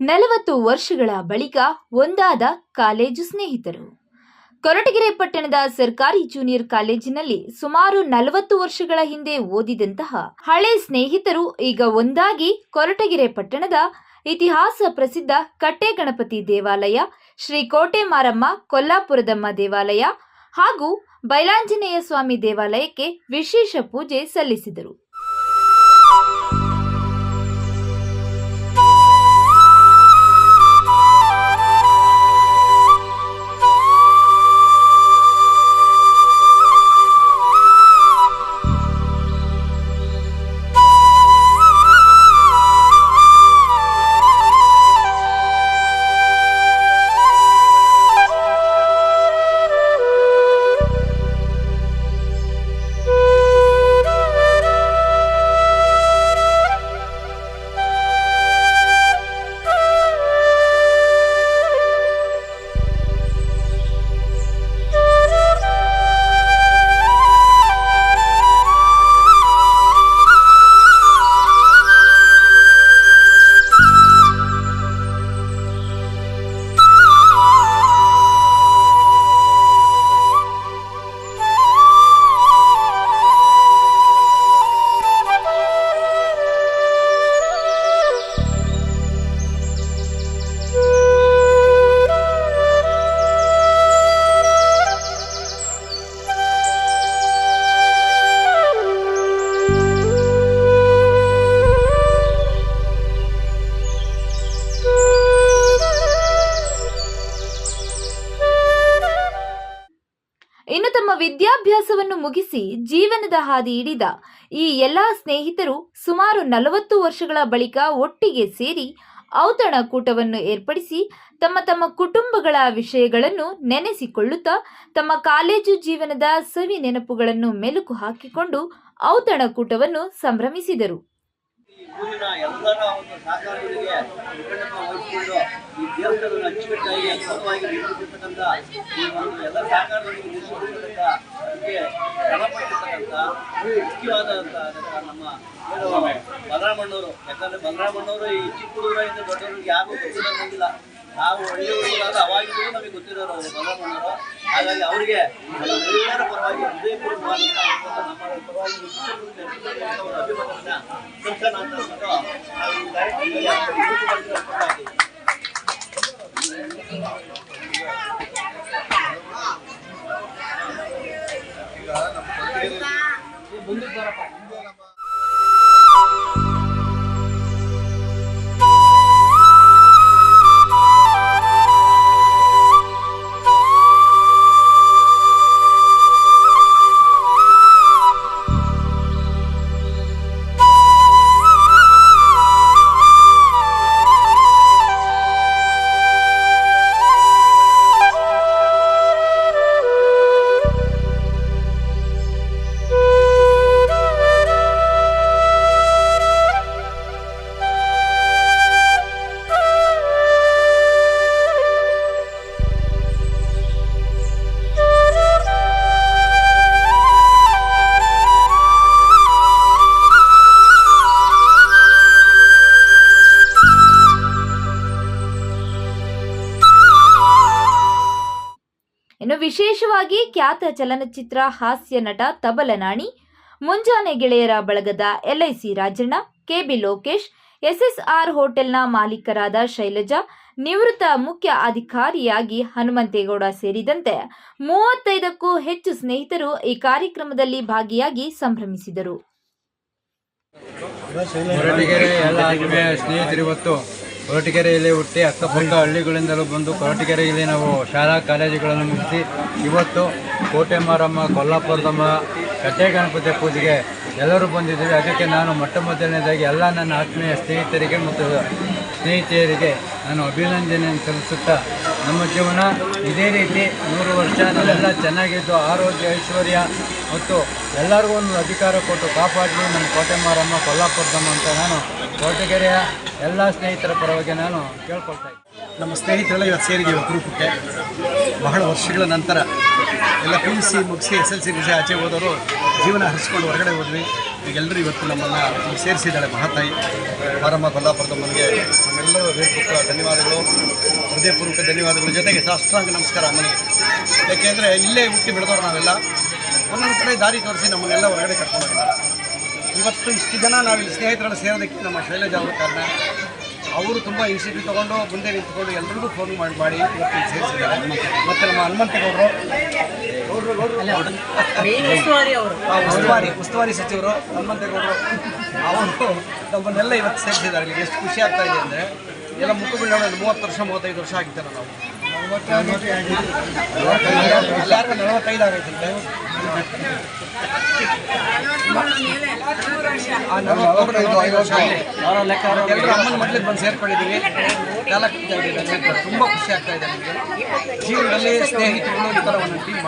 ನಲವತ್ತು ವರ್ಷಗಳ ಬಳಿಕ ಒಂದಾದ ಕಾಲೇಜು ಸ್ನೇಹಿತರು. ಕೊರಟಗೆರೆ ಪಟ್ಟಣದ ಸರ್ಕಾರಿ ಜೂನಿಯರ್ ಕಾಲೇಜಿನಲ್ಲಿ ಸುಮಾರು ನಲವತ್ತು ವರ್ಷಗಳ ಹಿಂದೆ ಓದಿದಂತಹ ಹಳೆ ಸ್ನೇಹಿತರು ಈಗ ಒಂದಾಗಿ ಕೊರಟಗೆರೆ ಪಟ್ಟಣದ ಇತಿಹಾಸ ಪ್ರಸಿದ್ಧ ಕಟ್ಟೆ ಗಣಪತಿ ದೇವಾಲಯ, ಶ್ರೀ ಕೋಟೆ ಮಾರಮ್ಮ ಕೊಲ್ಲಾಪುರದಮ್ಮ ದೇವಾಲಯ ಹಾಗೂ ಬೈಲಾಂಜನೇಯ ಸ್ವಾಮಿ ದೇವಾಲಯಕ್ಕೆ ವಿಶೇಷ ಪೂಜೆ ಸಲ್ಲಿಸಿದರು. ವಿದ್ಯಾಭ್ಯಾಸವನ್ನು ಮುಗಿಸಿ ಜೀವನದ ಹಾದಿ ಹಿಡಿದ ಈ ಎಲ್ಲ ಸ್ನೇಹಿತರು ಸುಮಾರು ನಲವತ್ತು ವರ್ಷಗಳ ಬಳಿಕ ಒಟ್ಟಿಗೆ ಸೇರಿ ಔತಣಕೂಟವನ್ನು ಏರ್ಪಡಿಸಿ ತಮ್ಮ ತಮ್ಮ ಕುಟುಂಬಗಳ ವಿಷಯಗಳನ್ನು ನೆನೆಸಿಕೊಳ್ಳುತ್ತಾ ತಮ್ಮ ಕಾಲೇಜು ಜೀವನದ ಸವಿ ನೆನಪುಗಳನ್ನು ಮೆಲುಕು ಹಾಕಿಕೊಂಡು ಔತಣಕೂಟವನ್ನು ಸಂಭ್ರಮಿಸಿದರು. ವಹಿಸಿಕೊಂಡು ಈ ಒಂದು ಎಲ್ಲ ಸಹಕಾರದೊಂದಿಗೆ ಶ್ರಮಪಟ್ಟಿರ್ತಕ್ಕಂಥ ಮುಖ್ಯವಾದಂಥ ನಮ್ಮ ಬಲರಾಮಣ್ಣವರು ಯಾಕಂದ್ರೆ ಬಲರಾಮಣ್ಣವರು ಈ ಚಿಕ್ಕ ಹುಡುಗರಿಂದ ದೊಡ್ಡವರಿಗೆ ಯಾರಿಗೂ ಗೊತ್ತಿಲ್ಲ ಬಂದಿಲ್ಲ ನಾವು ಒಳ್ಳೆ ಹುಡುಗರಾದ ನಮಗೆ ಗೊತ್ತಿರೋರು ಅವರು ಬಲರಾಮಣ್ಣವರು ಹಾಗಾಗಿ ಅವರಿಗೆ ಎಲ್ಲರ ಪರವಾಗಿ ಹೃದಯಪೂರ್ವಕವಾದಂಥ ನಮ್ಮ ಪರವಾಗಿ ಅಭಿಮತವನ್ನ ಸಲ್ಲಿಸೋಣ ಅಂತ ನಾವು ಈ ಪರವಾಗಿ ವಿಶೇಷವಾಗಿ ಖ್ಯಾತ ಚಲನಚಿತ್ರ ಹಾಸ್ಯ ನಟ ತಬಲನಾಣಿ ಮುಂಜಾನೆ ಗೆಳೆಯರ ಬಳಗದ LIC Rajanna KB Lokesh SSR ಹೋಟೆಲ್ನ ಮಾಲೀಕರಾದ ಶೈಲಜಾ, ನಿವೃತ್ತ ಮುಖ್ಯ ಅಧಿಕಾರಿಯಾಗಿ ಹನುಮಂತೇಗೌಡ ಸೇರಿದಂತೆ ಮೂವತ್ತೈದಕ್ಕೂ ಹೆಚ್ಚು ಸ್ನೇಹಿತರು ಈ ಕಾರ್ಯಕ್ರಮದಲ್ಲಿ ಭಾಗಿಯಾಗಿ ಸಂಭ್ರಮಿಸಿದರು. ಕೊರಟಗೆರೆಯಲ್ಲಿ ಹುಟ್ಟಿ ಅಕ್ಕಪಕ್ಕ ಹಳ್ಳಿಗಳಿಂದಲೂ ಬಂದು ಕೊರಟಗೆರೆಯಲ್ಲಿ ನಾವು ಶಾಲಾ ಕಾಲೇಜುಗಳನ್ನು ಮುಗಿಸಿ ಇವತ್ತು ಕೋಟೆ ಮಾರಮ್ಮ ಕೊಲ್ಲಾಪುರದಮ್ಮ ಕಟ್ಟೆ ಗಣಪತಿ ಪೂಜೆಗೆ ಎಲ್ಲರೂ ಬಂದಿದ್ದೀವಿ. ಅದಕ್ಕೆ ನಾನು ಮೊಟ್ಟ ಮೊದಲನೇದಾಗಿ ಎಲ್ಲ ನನ್ನ ಆತ್ಮೀಯ ಸ್ನೇಹಿತರಿಗೆ ಮತ್ತು ಸ್ನೇಹಿತೆಯರಿಗೆ ನಾನು ಅಭಿನಂದನೆಯನ್ನು ಸಲ್ಲಿಸುತ್ತಾ ನಮ್ಮ ಜೀವನ ಇದೇ ರೀತಿ ನೂರು ವರ್ಷ ನಾವೆಲ್ಲ ಚೆನ್ನಾಗಿದ್ದು, ಆರೋಗ್ಯ, ಐಶ್ವರ್ಯ ಮತ್ತು ಎಲ್ಲರಿಗೂ ಒಂದು ಅಧಿಕಾರ ಕೊಟ್ಟು ಕಾಪಾಡಲಿ ನಮ್ಮ ಕೋಟೆ ಮಾರಮ್ಮ ಕೊಲ್ಲಾಪುರದಮ್ಮ ಅಂತ ನಾನು ಕೋಟೆಗೆರೆಯ ಎಲ್ಲ ಸ್ನೇಹಿತರ ಪರವಾಗಿ ನಾನು ಕೇಳ್ಕೊಳ್ತಾ ಇದ್ದೀನಿ. ನಮ್ಮ ಸ್ನೇಹಿತರೆಲ್ಲ ಇವತ್ತು ಸೇರಿದ್ದೀವಿ ಗ್ರೂಪಕ್ಕೆ. ಬಹಳ ವರ್ಷಗಳ ನಂತರ ಎಲ್ಲ ಪಿ ಯು ಸಿ ಮುಗಿಸಿ ಎಸ್ ಎಲ್ ಸಿ ಮುಗಿಸಿ ಆಚೆ ಹೋದವರು ಜೀವನ ಹರಿಸ್ಕೊಂಡು ಹೊರಗಡೆ ಹೋದ್ವಿ. ಈಗೆಲ್ಲರೂ ಇವತ್ತು ನಮ್ಮನ್ನು ಸೇರಿಸಿದ್ದಾಳೆ ಮಹಾತಾಯಿ. ಮಾರಮ್ಮ, ಕೊಲ್ಲಾಪುರದಮ್ಮನಿಗೆ ನಮ್ಮೆಲ್ಲರೂ ಹೃದಯಪೂರ್ವಕ ಧನ್ಯವಾದಗಳು. ಹೃದಯಪೂರ್ವಕ ಧನ್ಯವಾದಗಳ. ಜೊತೆಗೆ ಸಾಷ್ಟಾಂಗ ನಮಸ್ಕಾರ ಅಮ್ಮನಿಗೆ. ಯಾಕೆಂದರೆ ಇಲ್ಲೇ ಹುಟ್ಟಿ ಬೆಳೆದವರು ನಾವೆಲ್ಲ. ಒಂದೊಂದು ಕಡೆ ದಾರಿ ತೋರಿಸಿ ನಮ್ಮನ್ನೆಲ್ಲ ಹೊರಗಡೆ ಕರ್ಕೊಂಡು ಹೋಗಿದ್ದಾರೆ ಇವತ್ತು ಇಷ್ಟು ಜನ ನಾವಿಲ್ಲಿ ಸ್ನೇಹಿತರನ್ನು ಸೇರೋದಕ್ಕೆ ನಮ್ಮ ಶೈಲಜಾ ಅವರ ಕಾರಣ. ಅವರು ತುಂಬ ಇನಿಷಿಯೇಟಿವ್ ತೊಗೊಂಡು ಮುಂದೆ ನಿಂತ್ಕೊಂಡು ಎಲ್ಲರಿಗೂ ಫೋನ್ ಮಾಡಿ ಮಾಡಿ ಇವತ್ತು ಸೇರಿಸಿದ್ದಾರೆ. ಮತ್ತು ನಮ್ಮ ಹನುಮಂತೇಗೌಡರು ಉಸ್ತುವಾರಿ ಉಸ್ತುವಾರಿ ಉಸ್ತುವಾರಿ ಸಚಿವರು ಹನುಮಂತೇಗೌಡರು ಅವರು ನಮ್ಮನ್ನೆಲ್ಲ ಇವತ್ತು ಸೇರಿಸಿದ್ದಾರೆ. ಎಷ್ಟು ಖುಷಿ ಆಗ್ತಾ ಇದೆ ಅಂದರೆ ಎಲ್ಲ ಮುಖಗಳು ಮೂವತ್ತು ವರ್ಷ ಮೂವತ್ತೈದು ವರ್ಷ ಆಗಿದ್ದಾರೆ ನಾವು. ಎಲ್ಲರಿಗೂ ನಲವತ್ತೈದು ಆಗೈತೆ ಅಮ್ಮನ ಮಡ್ಲಿಗೆ ಬಂದು ಸೇರ್ಕೊಂಡಿದ್ದೀವಿ ತುಂಬ ಖುಷಿ ಆಗ್ತಾ ಇದೆ ಜೀವನದಲ್ಲಿ ಸ್ನೇಹಿತರು ಈ ಒಂದು ಟೀಮ್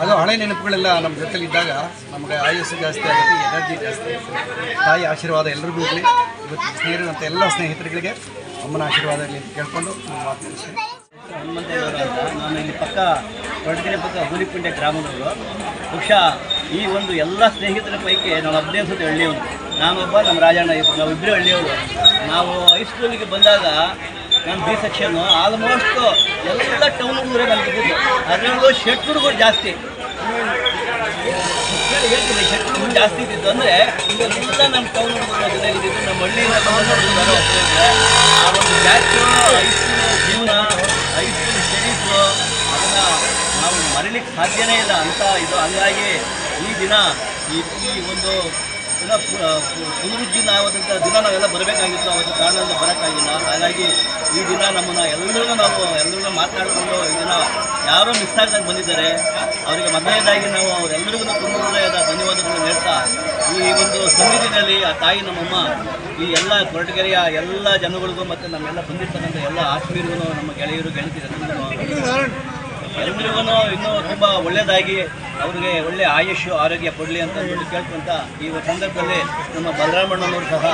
ಅದು ಹಳೆ ನೆನಪುಗಳೆಲ್ಲ ನಮ್ಮ ಜೊತೆಲಿ ಇದ್ದಾಗ ನಮಗೆ ಆಯಸ್ಸು ಜಾಸ್ತಿ ಆಗುತ್ತೆ, ಎನರ್ಜಿ ಜಾಸ್ತಿ ತಾಯಿ ಆಶೀರ್ವಾದ ಎಲ್ರಿಗೂ ಇರಲಿ. ಇವತ್ತು ಸೇರಿದಂಥ ಎಲ್ಲ ಸ್ನೇಹಿತರುಗಳಿಗೆ ಅಮ್ಮನ ಆಶೀರ್ವಾದ ಕೇಳ್ಕೊಂಡು ನಾನು ಮಾತು ಮುಗಿಸ್ತೇನೆ. ಹನುಮಂತೇಗೌಡ ನಾನು ಇಲ್ಲಿ ಪಕ್ಕ ಕೊಡಗೆರೆ ಪಕ್ಕ ಹುಲಿಕುಂಟೆ ಗ್ರಾಮದವರು, ಬಹುಶಃ ಈ ಒಂದು ಎಲ್ಲ ಸ್ನೇಹಿತರ ಪೈಕಿ ನಾವು ಹದಿನೈದು ಸತಿ ಹಳ್ಳಿಯವರು ನಾನೊಬ್ಬ ನಮ್ಮ ರಾಜಣ್ಣ ಇಬ್ಬರು ನಾವಿಬ್ಬರು ಹಳ್ಳಿಯವರು ನಾವು ಹೈಸ್ಕೂಲಿಗೆ ಬಂದಾಗ ನಮ್ಮ ಬಿ ಸೆಕ್ಷನ್ನು ಆಲ್ಮೋಸ್ಟ್ ಎಲ್ಲ ಟೌನ್ ಹುಡುಗರೇ ನನಗೆ ಅದರಲ್ಲೂ ಶೆಟ್ರುಗಳು ಜಾಸ್ತಿ. ಜಾಸ್ತಿ ಇದ್ದಿದ್ದು ಅಂದರೆ ಇವೆಲ್ಲ ನಮ್ಮ ಟೌನ್ ಜೊತೆಗಿದ್ದು ನಮ್ಮ ಬಂದ ಹುಡುಗರು ಆ ಒಂದು ಬ್ಯಾಚು ಹೈಸ್ಕೂಲ್ ಜೀವನ ಹೈಸ್ಕೂಲ್ ಸ್ಟಡೀಸು ಅದನ್ನು ನಾವು ಮರೀಲಿಕ್ಕೆ ಸಾಧ್ಯನೇ ಇಲ್ಲ ಅಂತ ಇದು ಹಂಗಾಗಿ ಈ ದಿನ ಈ ಒಂದು ದಿನ ಪು- ಪು- ಪುನರುಜ್ಜೀವನ ಆದಂಥ ದಿನ ನಾವೆಲ್ಲ ಬರಬೇಕಾಗಿತ್ತು ಅವತ್ತು ಕಾರಣದಿಂದ ಬರೋಕ್ಕಾಗಿಲ್ಲ. ಹಾಗಾಗಿ ಈ ದಿನ ನಮ್ಮನ್ನು ಎಲ್ಲರೂ ನಾವು ಎಲ್ಲರೂ ಮಾತನಾಡಿಕೊಂಡು ಈ ದಿನ ಯಾರೋ ಮಿಸ್ ಆಗ್ದಂಗೆ ಬಂದಿದ್ದಾರೆ. ಅವರಿಗೆ ಮೊದಲನೇದಾಗಿ ನಾವು ಅವರೆಲ್ಲರಿಗೂ ತುಂಬ ಹೃದಯದ ಧನ್ಯವಾದಗಳನ್ನು ಹೇಳ್ತಾ ಈ ಒಂದು ಸಂಗೀತದಲ್ಲಿ ಆ ತಾಯಿ ನಮ್ಮಮ್ಮ ಈ ಎಲ್ಲ ಕೊರಟಗೆರೆಯ ಎಲ್ಲ ಜನಗಳಿಗೂ ಮತ್ತು ನಮ್ಮೆಲ್ಲ ಬಂದಿರ್ತಕ್ಕಂಥ ಎಲ್ಲ ಆತ್ಮೀಯರಿಗೂ ನಮ್ಮ ಗೆಳೆಯರು ಗೆಳತಿಯರಿಗೂ ಎಲ್ಲರಿಗೂ ಇನ್ನೂ ತುಂಬ ಒಳ್ಳೆಯದಾಗಿ ಅವರಿಗೆ ಒಳ್ಳೆ ಆಯುಷ್ಯು ಆರೋಗ್ಯ ಕೊಡಲಿ ಅಂತ ಅಂದ್ಬಿಟ್ಟು ಕೇಳ್ಕೊಂತ ಈ ಸಂದರ್ಭದಲ್ಲಿ ನಮ್ಮ ಬಲರಾಮಣ್ಣನವರು ಸಹ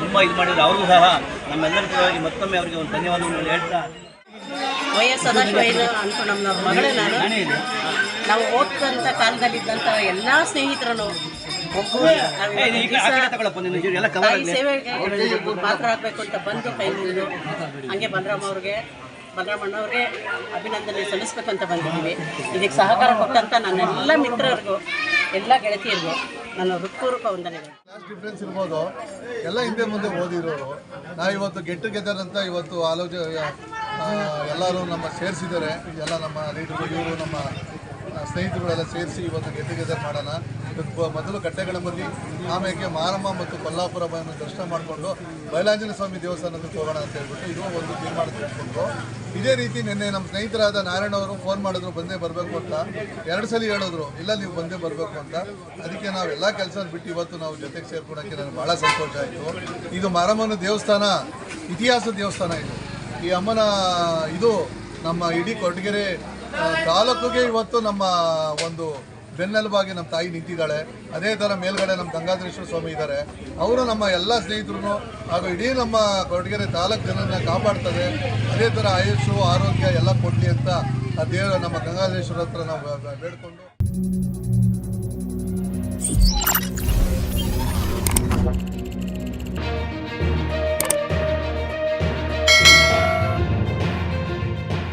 ತುಂಬ ಇದು ಮಾಡಿದ್ರು. ಅವರು ಸಹ ನಮ್ಮೆಲ್ಲರ ಪರವಾಗಿ ಮತ್ತೊಮ್ಮೆ ಅವರಿಗೆ ಒಂದು ಧನ್ಯವಾದಗಳನ್ನು ಹೇಳ್ತಾ ವೈ ಎಸ್ ಸದಾಶಿವ ಅಂತ ನಮ್ಮ ಮಗಳು ನಾನು. ನಾವು ಓದ್ತಂಥ ಕಾಲದಲ್ಲಿದ್ದಂಥ ಎಲ್ಲ ಸ್ನೇಹಿತರನ್ನು ಒಬ್ಬರು ಸೇವೆಗೆ ಪಾತ್ರ ಆಗಬೇಕು ಅಂತ ಬಂದು ಕೈ ಮುಗಿದು ಹಂಗೆ ಬಂದ್ರಮ್ಮ ಅವ್ರಿಗೆ ಬಲರಾಮಣ್ಣ ಅವ್ರಿಗೆ ಅಭಿನಂದನೆ ಸಲ್ಲಿಸ್ಬೇಕಂತ ಬಂದಿದ್ದೀವಿ. ಇದಕ್ಕೆ ಸಹಕಾರ ಕೊಟ್ಟಂಥ ನನ್ನೆಲ್ಲ ಮಿತ್ರರಿಗೂ, ಎಲ್ಲ ಗೆಳತಿಯರಿಗೂ ನನ್ನ ಹೃತ್ಪೂರ್ವಕ ವಂದನೆಗಳು. ಕ್ಲಾಸ್ ಡಿಫ್ರೆನ್ಸ್ ಇರ್ಬೋದು. ಎಲ್ಲ ಹಿಂದೆ ಮುಂದೆ ಓದಿರೋರು. ನಾವು ಇವತ್ತು ಗೆಟ್ ಟುಗೆದರ್ ಅಂತ ಇವತ್ತು ಆಲೋಚನೆ ಎಲ್ಲರೂ ನಮ್ಮ ಸೇರಿಸಿದ್ದಾರೆ. ಎಲ್ಲ ನಮ್ಮ ಲೀಡರ್ಗಳು ಇವರು ನಮ್ಮ ಸ್ನೇಹಿತರುಗಳೆಲ್ಲ ಸೇರಿಸಿ ಇವತ್ತು ಗೆಟ್ ಟುಗೆದರ್ ಮಾಡೋಣ. ಮೊದಲು ಕಟ್ಟೆಗಣಪತಿ ಆಮೇಲೆ ಮಾರಮ್ಮ ಮತ್ತು ಕೊಲ್ಲಾಪುರ ಬಂದು ದರ್ಶನ ಮಾಡಿಕೊಂಡು ಬಯಲಾಂಜನೇಯ ಸ್ವಾಮಿ ದೇವಸ್ಥಾನಕ್ಕೆ ಹೋಗೋಣ ಅಂತ ಹೇಳ್ಬಿಟ್ಟು ಇದು ಒಂದು ತೀರ್ಮಾನ ತಿಳ್ಕೊಂಡು ಇದೇ ರೀತಿ ನಿನ್ನೆ ನಮ್ಮ ಸ್ನೇಹಿತರಾದ ನಾರಾಯಣ ಅವರು ಫೋನ್ ಮಾಡಿದ್ರು ಬಂದೇ ಬರಬೇಕು ಅಂತ. ಎರಡು ಸಲ ಹೇಳಿದ್ರು ಇಲ್ಲ ನೀವು ಬಂದೇ ಬರಬೇಕು ಅಂತ. ಅದಕ್ಕೆ ನಾವು ಎಲ್ಲ ಕೆಲಸ ಬಿಟ್ಟು ಇವತ್ತು ನಾವು ಜೊತೆಗೆ ಸೇರ್ಕೊಳಕ್ಕೆ ನನಗೆ ಭಾಳ ಸಂತೋಷ ಆಯಿತು. ಇದು ಮಾರಮ್ಮನ ದೇವಸ್ಥಾನ ಇತಿಹಾಸ ದೇವಸ್ಥಾನ ಇದು. ಈ ಅಮ್ಮನ ಇದು ನಮ್ಮ ಇಡೀ ಕೊರಟಗೆರೆ ಆ, ತಾಲೂಕಿಗೆ ಇವತ್ತು ನಮ್ಮ ಒಂದು ಬೆನ್ನೆಲುಬಾಗಿ ನಮ್ಮ ತಾಯಿ ನಿಂತಿದ್ದಾಳೆ. ಅದೇ ಥರ ಮೇಲ್ಗಡೆ ನಮ್ಮ ಗಂಗಾಧರೇಶ್ವರ ಸ್ವಾಮಿ ಇದ್ದಾರೆ. ಅವರು ನಮ್ಮ ಎಲ್ಲ ಸ್ನೇಹಿತರು ಹಾಗೂ ಇಡೀ ನಮ್ಮ ಕೊರಟಗೆರೆ ತಾಲೂಕು ಜನರನ್ನ ಕಾಪಾಡ್ತದೆ ಅದೇ ಥರ ಆಯುಷು, ಆರೋಗ್ಯ ಎಲ್ಲ ಕೊಡಲಿ ಅಂತ ಆ ದೇವರ ನಮ್ಮ ಗಂಗಾಧರೇಶ್ವರ ಹತ್ರ ನಾವು ಬೇಡ್ಕೊಂಡು.